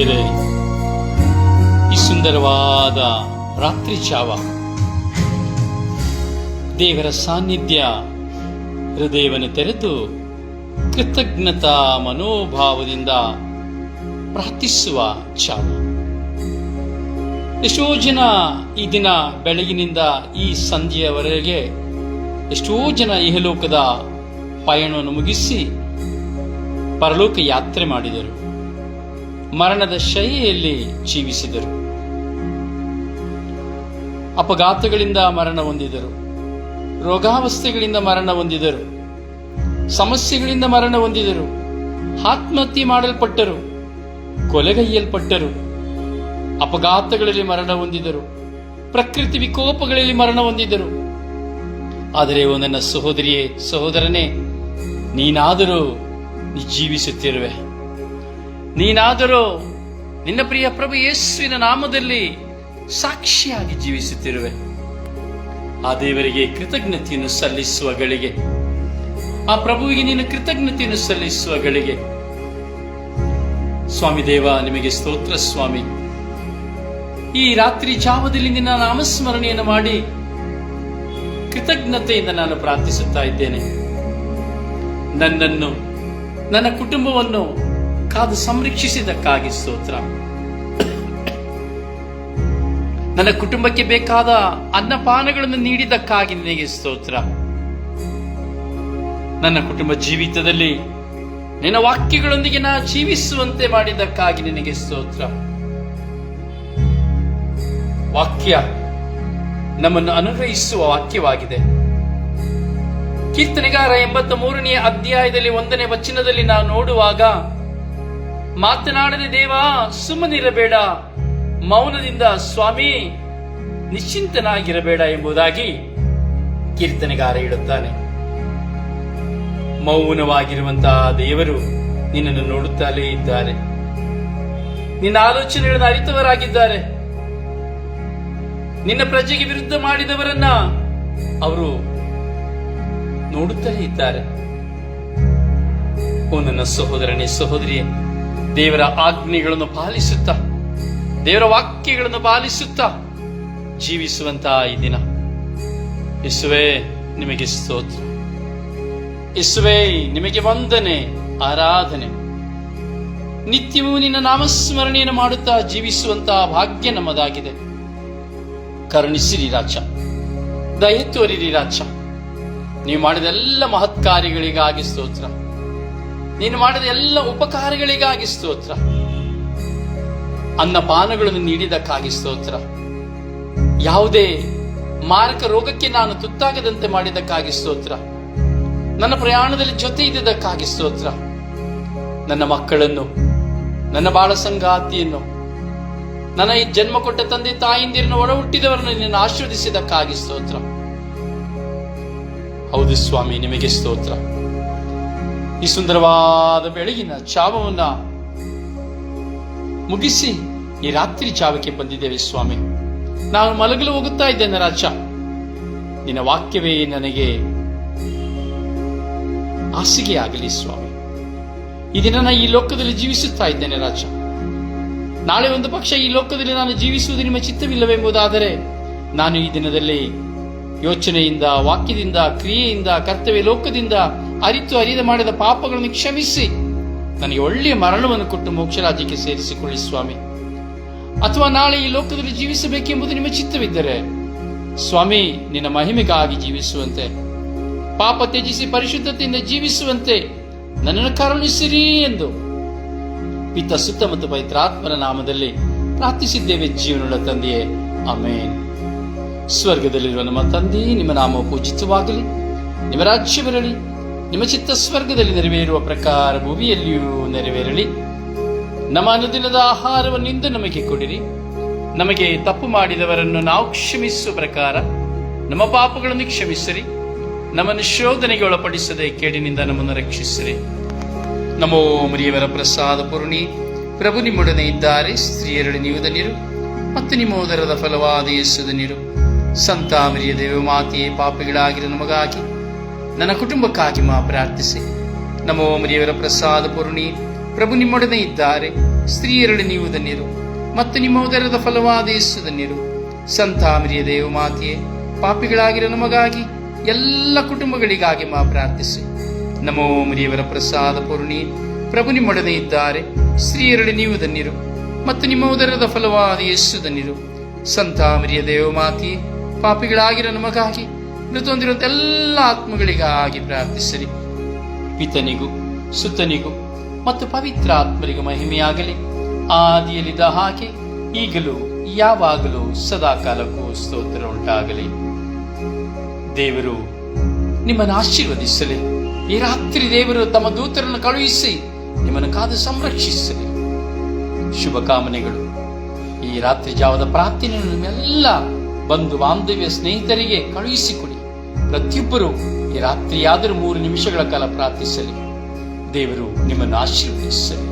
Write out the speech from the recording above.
ಪ್ರಿಯರೇ ಈ ಸುಂದರವಾದ ರಾತ್ರಿ ಚಾವ. ದೇವರ ಸಾನ್ನಿಧ್ಯ ಹೃದಯವನ್ನು ತೆರೆದು ಕೃತಜ್ಞತಾ ಮನೋಭಾವದಿಂದ ಪ್ರಾರ್ಥಿಸುವ ಚಾವ. ಎಷ್ಟೋ ಜನ ಈ ದಿನ ಬೆಳಗಿನಿಂದ ಈ ಸಂಜೆಯವರೆಗೆ ಎಷ್ಟೋ ಜನ ಇಹಲೋಕದ ಪಯಣವನ್ನು ಮುಗಿಸಿ ಪರಲೋಕ ಯಾತ್ರೆ ಮಾಡಿದರು. ಮರಣದ ಶೈಲಿಯಲ್ಲಿ ಜೀವಿಸಿದರು. ಅಪಘಾತಗಳಿಂದ ಮರಣ ಹೊಂದಿದರು. ರೋಗಾವಸ್ಥೆಗಳಿಂದ ಮರಣ ಹೊಂದಿದರು. ಸಮಸ್ಯೆಗಳಿಂದ ಮರಣ ಹೊಂದಿದರು. ಆತ್ಮಹತ್ಯೆ ಮಾಡಲ್ಪಟ್ಟರು. ಕೊಲೆಗೈಯಲ್ಪಟ್ಟರು. ಅಪಘಾತಗಳಲ್ಲಿ ಮರಣ ಹೊಂದಿದರು. ಪ್ರಕೃತಿ ವಿಕೋಪಗಳಲ್ಲಿ ಮರಣ ಹೊಂದಿದರು. ಆದರೆ ನನ್ನ ಸಹೋದರಿಯೇ, ಸಹೋದರನೇ, ನೀನಾದರೂ ಜೀವಿಸುತ್ತಿರುವೆ. ನೀನಾದರೂ ನಿನ್ನ ಪ್ರಿಯ ಪ್ರಭು ಯೇಸುವಿನ ನಾಮದಲ್ಲಿ ಸಾಕ್ಷಿಯಾಗಿ ಜೀವಿಸುತ್ತಿರುವೆ. ಆ ದೇವರಿಗೆ ಕೃತಜ್ಞತೆಯನ್ನು ಸಲ್ಲಿಸುವ ಗಳಿಗೆ, ಆ ಪ್ರಭುವಿಗೆ ನೀನು ಕೃತಜ್ಞತೆಯನ್ನು ಸಲ್ಲಿಸುವ ಗಳಿಗೆ. ಸ್ವಾಮಿ ದೇವ, ನಿಮಗೆ ಸ್ತೋತ್ರ ಸ್ವಾಮಿ. ಈ ರಾತ್ರಿ ಜಾವದಲ್ಲಿ ನಿನ್ನ ನಾಮಸ್ಮರಣೆಯನ್ನು ಮಾಡಿ ಕೃತಜ್ಞತೆಯಿಂದ ನಾನು ಪ್ರಾರ್ಥಿಸುತ್ತಾ ಇದ್ದೇನೆ. ನನ್ನನ್ನು, ನನ್ನ ಕುಟುಂಬವನ್ನು ಕಾದು ಸಂರಕ್ಷಿಸಿದಕ್ಕಾಗಿ ಸ್ತೋತ್ರ. ನನ್ನ ಕುಟುಂಬಕ್ಕೆ ಬೇಕಾದ ಅನ್ನಪಾನಗಳನ್ನು ನೀಡಿದ್ದಕ್ಕಾಗಿ ನಿನಗೆ ಸ್ತೋತ್ರ. ನನ್ನ ಕುಟುಂಬ ಜೀವಿತದಲ್ಲಿ ನಿನ್ನ ವಾಕ್ಯಗಳೊಂದಿಗೆ ನಾ ಜೀವಿಸುವಂತೆ ಮಾಡಿದ್ದಕ್ಕಾಗಿ ನಿನಗೆ ಸ್ತೋತ್ರ. ವಾಕ್ಯ ನಮ್ಮನ್ನು ಅನುಗ್ರಹಿಸುವ ವಾಕ್ಯವಾಗಿದೆ. ಕೀರ್ತನೆಗಾರ ಎಂಬತ್ತ ಮೂರನೆಯ ಅಧ್ಯಾಯದಲ್ಲಿ ಒಂದನೇ ವಚನದಲ್ಲಿ ನಾವು ನೋಡುವಾಗ ಮಾತನಾಡದೆ ದೇವ, ಸುಮ್ಮನಿರಬೇಡ. ಮೌನದಿಂದ ಸ್ವಾಮಿ ನಿಶ್ಚಿಂತನಾಗಿರಬೇಡ ಎಂಬುದಾಗಿ ಕೀರ್ತನೆಗಾರ ಹೇಳುತ್ತಾನೆ. ಮೌನವಾಗಿರುವಂತಹ ದೇವರು ನಿನ್ನನ್ನು ನೋಡುತ್ತಲೇ ಇದ್ದಾರೆ. ನಿನ್ನ ಆಲೋಚನೆಗಳನ್ನು ಅರಿತವರಾಗಿದ್ದಾರೆ. ನಿನ್ನ ಪ್ರಜೆಗೆ ವಿರುದ್ಧ ಮಾಡಿದವರನ್ನ ಅವರು ನೋಡುತ್ತಲೇ ಇದ್ದಾರೆ. ಓ ನನ್ನ ಸಹೋದರನೇ, ಸಹೋದರಿಯೇ ದೇವರ ಆಜ್ಞೆಗಳನ್ನು ಪಾಲಿಸುತ್ತಾ, ದೇವರ ವಾಕ್ಯಗಳನ್ನು ಪಾಲಿಸುತ್ತಾ ಜೀವಿಸುವಂತ ಈ ದಿನ. ಯೇಸುವೆ, ನಿಮಗೆ ಸ್ತೋತ್ರ. ಯೇಸುವೆ, ನಿಮಗೆ ವಂದನೆ, ಆರಾಧನೆ. ನಿತ್ಯವೂ ನಿನ್ನ ನಾಮಸ್ಮರಣೆಯನ್ನು ಮಾಡುತ್ತಾ ಜೀವಿಸುವಂತಹ ಭಾಗ್ಯ ನಮ್ಮದಾಗಿದೆ. ಕರುಣಿಸಿರಿ ರಾಜ. ದಯ ರಾಜ. ನೀವು ಮಾಡಿದ ಎಲ್ಲ ಮಹತ್ ಕಾರ್ಯಗಳಿಗಾಗಿ ಸ್ತೋತ್ರ. ನೀನು ಮಾಡಿದ ಎಲ್ಲ ಉಪಕಾರಗಳಿಗಾಗಿ ಸ್ತೋತ್ರ. ಅನ್ನಪಾನಗಳನ್ನು ನೀಡಿದಕ್ಕಾಗಿ ಸ್ತೋತ್ರ. ಯಾವುದೇ ಮಾರಕ ರೋಗಕ್ಕೆ ನಾನು ತುತ್ತಾಗದಂತೆ ಮಾಡಿದಕ್ಕಾಗಿ ಸ್ತೋತ್ರ. ನನ್ನ ಪ್ರಯಾಣದಲ್ಲಿ ಜೊತೆ ಇದ್ದಕ್ಕಾಗಿ ಸ್ತೋತ್ರ. ನನ್ನ ಮಕ್ಕಳನ್ನು, ನನ್ನ ಬಾಳ ಸಂಗಾತಿಯನ್ನು, ನನ್ನ ಈ ಜನ್ಮ ಕೊಟ್ಟ ತಂದೆ ತಾಯಿಂದಿರನ್ನು ಒಡ ಹುಟ್ಟಿದವರನ್ನು ನಿನ್ನ ಆಶೀರ್ವದಿಸಿದಕ್ಕಾಗಿ ಸ್ತೋತ್ರ. ಹೌದು ಸ್ವಾಮಿ, ನಿಮಗೆ ಸ್ತೋತ್ರ. ಈ ಸುಂದರವಾದ ಬೆಳಗಿನ ಚಾವವನ್ನ ಮುಗಿಸಿ ಈ ರಾತ್ರಿ ಚಾವಕ್ಕೆ ಬಂದಿದ್ದೇವೆ ಸ್ವಾಮಿ. ನಾನು ಮಲಗಲು ಹೋಗುತ್ತಾ ಇದ್ದೇನೆ ರಾಜ. ನಿನ್ನ ವಾಕ್ಯವೇ ನನಗೆ ಹಾಸಿಗೆ ಆಗಲಿ ಸ್ವಾಮಿ. ಈ ದಿನ ನಾನು ಈ ಲೋಕದಲ್ಲಿ ಜೀವಿಸುತ್ತಾ ಇದ್ದೇನೆ ರಾಜ. ನಾಳೆ ಒಂದು ಪಕ್ಷ ಈ ಲೋಕದಲ್ಲಿ ನಾನು ಜೀವಿಸುವುದು ನಿಮ್ಮ ಚಿತ್ತವಿಲ್ಲವೆಂಬುದಾದರೆ ನಾನು ಈ ದಿನದಲ್ಲಿ ಯೋಚನೆಯಿಂದ, ವಾಕ್ಯದಿಂದ, ಕ್ರಿಯೆಯಿಂದ, ಕರ್ತವ್ಯ ಲೋಕದಿಂದ ಅರಿತು ಅರಿದು ಮಾಡಿದ ಪಾಪಗಳನ್ನು ಕ್ಷಮಿಸಿ. ನನಗೆ ಒಳ್ಳೆಯ ಮರಣವನ್ನು ಕೊಟ್ಟು ಮೋಕ್ಷರಾಜ್ಯಕ್ಕೆ ಸೇರಿಸಿಕೊಳ್ಳಿ ಸ್ವಾಮಿ. ಅಥವಾ ನಾಳೆ ಈ ಲೋಕದಲ್ಲಿ ಜೀವಿಸಬೇಕೆಂಬುದು ನಿಮ್ಮ ಚಿತ್ತವಿದ್ದರೆ. ಸ್ವಾಮಿ, ನಿನ್ನ ಮಹಿಮೆಗಾಗಿ ಜೀವಿಸುವಂತೆ, ಪಾಪ ತ್ಯಜಿಸಿ ಪರಿಶುದ್ಧತೆಯಿಂದ ಜೀವಿಸುವಂತೆ ನನ್ನನ್ನು ಕರುಣಿಸಿರಿ ಎಂದು. ಪಿತ ಸುತ್ತ ಮತ್ತು ಪವಿತ್ರಾತ್ಮನ ನಾಮದಲ್ಲಿ ಪ್ರಾರ್ಥಿಸಿದ್ದೇವೆ ಜೀವನದ ತಂದೆಯೇ. ಅಮೇನ್ ಸ್ವರ್ಗದಲ್ಲಿರುವ ನಮ್ಮ ತಂದೆಯೇ ನಿಮ್ಮ ನಾಮ ಪೂಜಿತವಾಗಲಿ. ನಿಮ್ಮ ರಾಜ್ಯ ಬರಲಿ ನಿಮ್ಮ ಚಿತ್ತ ಸ್ವರ್ಗದಲ್ಲಿ ನೆರವೇರುವ ಪ್ರಕಾರ ಭೂಮಿಯಲ್ಲಿಯೂ ನೆರವೇರಲಿ. ನಮ್ಮ ಅನುದಿನದ ಆಹಾರವನ್ನಿಂದ ನಮಗೆ ಕೊಡಿರಿ. ನಮಗೆ ತಪ್ಪು ಮಾಡಿದವರನ್ನು ನಾವು ಕ್ಷಮಿಸುವ ಪ್ರಕಾರ ನಮ್ಮ ಪಾಪಗಳನ್ನು ಕ್ಷಮಿಸಿರಿ. ನಮ್ಮನ್ನು ಶೋಧನೆಗೆ ಒಳಪಡಿಸದೆ ಕೇಡಿನಿಂದ ನಮ್ಮನ್ನು ರಕ್ಷಿಸಿರಿ. ನಮೋ ಮರಿಯವರ ಪ್ರಸಾದ ಪೂರ್ಣಿ. ಪ್ರಭು ನಿಮ್ಮೊಡನೆ ಇದ್ದಾರೆ ಸ್ತ್ರೀಯರೊಡನೆ ನೀವು ಧನ್ಯರು ಮತ್ತು ನಿಮ್ಮ ಉದರದ ಫಲವಾದ ಯೇಸು ಧನ್ಯರು ಸಂತ ಮರಿಯ ದೇವ ಮಾತೆಯೇ ಪಾಪಿಗಳಾಗಿರೋ ನಮಗಾಗಿ ನನ್ನ ಕುಟುಂಬಕ್ಕಾಗಿ ಮಾ ಪ್ರಾರ್ಥಿಸಿ. ನಮೋ ಮರಿಯವರ ಪ್ರಸಾದ ಪೂರ್ಣಿ, ಪ್ರಭು ನಿಮ್ಮೊಡನೆ ಇದ್ದಾರೆ. ಸ್ತ್ರೀಯರಲ್ಲಿ ನೀವು ಧನ್ಯರು, ಮತ್ತು ನಿಮ್ಮ ಉದರದ ಫಲವಾದ ಯೇಸು ಧನ್ಯರು. ಸಂತ ಮರಿಯ ದೇವ ಮಾತೆಯೇ, ಪಾಪಿಗಳಾಗಿರೋ ನಮಗಾಗಿ ಎಲ್ಲ ಕುಟುಂಬಗಳಿಗಾಗಿ ಮಾ ಪ್ರಾರ್ಥಿಸಿ. ನಮೋ ಮರಿಯವರ ಪ್ರಸಾದ ಪೂರ್ಣಿ, ಪ್ರಭು ನಿಮ್ಮೊಡನೆ ಇದ್ದಾರೆ. ಸ್ತ್ರೀಯರಲ್ಲಿ ನೀವು ಧನ್ಯರು, ಮತ್ತು ನಿಮ್ಮ ಉದರದ ಫಲವಾದ ಯೇಸು ಧನ್ಯರು. ಸಂತ ಮರಿಯ ದೇವ ಮಾತೆಯೇ, ಪಾಪಿಗಳಾಗಿರೋ ನಮಗಾಗಿ ಮೃತೊಂದಿರುವಂತ ಎಲ್ಲ ಆತ್ಮಗಳಿಗಾಗಿ ಪ್ರಾರ್ಥಿಸಿರಿ. ಪಿತನಿಗೂ ಸುತ್ತನಿಗೂ ಮತ್ತು ಪವಿತ್ರ ಆತ್ಮರಿಗೂ ಮಹಿಮೆಯಾಗಲಿ. ಆದಿಯಲ್ಲಿದ್ದ ಹಾಗೆ ಈಗಲೂ, ಯಾವಾಗಲೂ ಸದಾಕಾಲಕ್ಕೂ ಸ್ತೋತ್ರ ಉಂಟಾಗಲಿ. ದೇವರು ನಿಮ್ಮನ್ನು ಆಶೀರ್ವದಿಸಲಿ. ಈ ರಾತ್ರಿ ದೇವರು ತಮ್ಮ ದೂತರನ್ನು ಕಳುಹಿಸಿ ನಿಮ್ಮನ್ನು ಕಾದು ಸಂರಕ್ಷಿಸಲಿ. ಶುಭ ಕಾಮನೆಗಳು. ಈ ರಾತ್ರಿ ಜಾವದ ಪ್ರಾರ್ಥನೆಯನ್ನು ನಿಮ್ಮೆಲ್ಲ ಬಂಧು ಬಾಂಧವ್ಯ ಸ್ನೇಹಿತರಿಗೆ ಕಳುಹಿಸಿಕೊಡಿ. ಪ್ರತಿಯೊಬ್ಬರು ಈ ರಾತ್ರಿಯಾದರೂ ಮೂರು ನಿಮಿಷಗಳ ಕಾಲ ಪ್ರಾರ್ಥಿಸಲಿ. ದೇವರು ನಿಮ್ಮನ್ನು ಆಶೀರ್ವದಿಸಲಿ.